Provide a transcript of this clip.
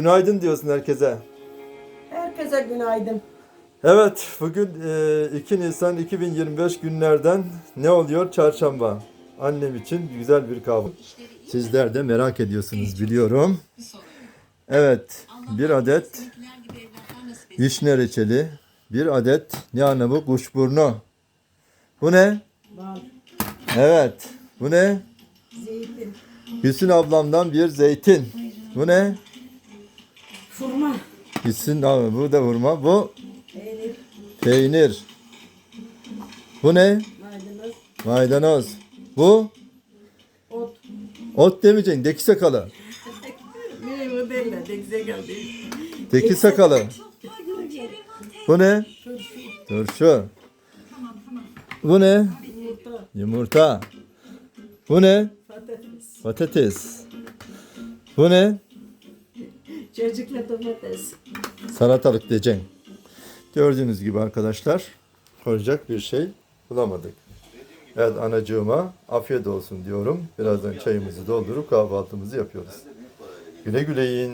Günaydın diyorsun herkese. Herkese günaydın. Evet, bugün e, 2 Nisan 2025 günlerden ne oluyor? Çarşamba. Annem için güzel bir kahvaltı. Sizler de merak ediyorsunuz biliyorum. Evet, bir adet vişne reçeli, bir adet ne anne bu? Kuşburnu. Bu ne? Evet, bu ne? zeytin, Hüsnü ablamdan bir zeytin. Bu ne? Fırma, Hüsnü abi bu da hurma. Bu peynir, peynir. Bu ne? maydanoz, Maydanoz. Bu ot. ot demeyeceksin. Deki sakalı. Ne o derler, dekse geldi. Deki sakalı. Bu ne? Turşu, Turşu. Bu ne? yumurta, Yumurta. Bu ne? patates, Patates. Bu ne? Çocukla domates. Salatalık diyeceksin. Gördüğünüz gibi arkadaşlar koyacak bir şey bulamadık. Evet anacığıma afiyet olsun diyorum. Birazdan çayımızı doldurup kahvaltımızı yapıyoruz. Güle güle yiyin.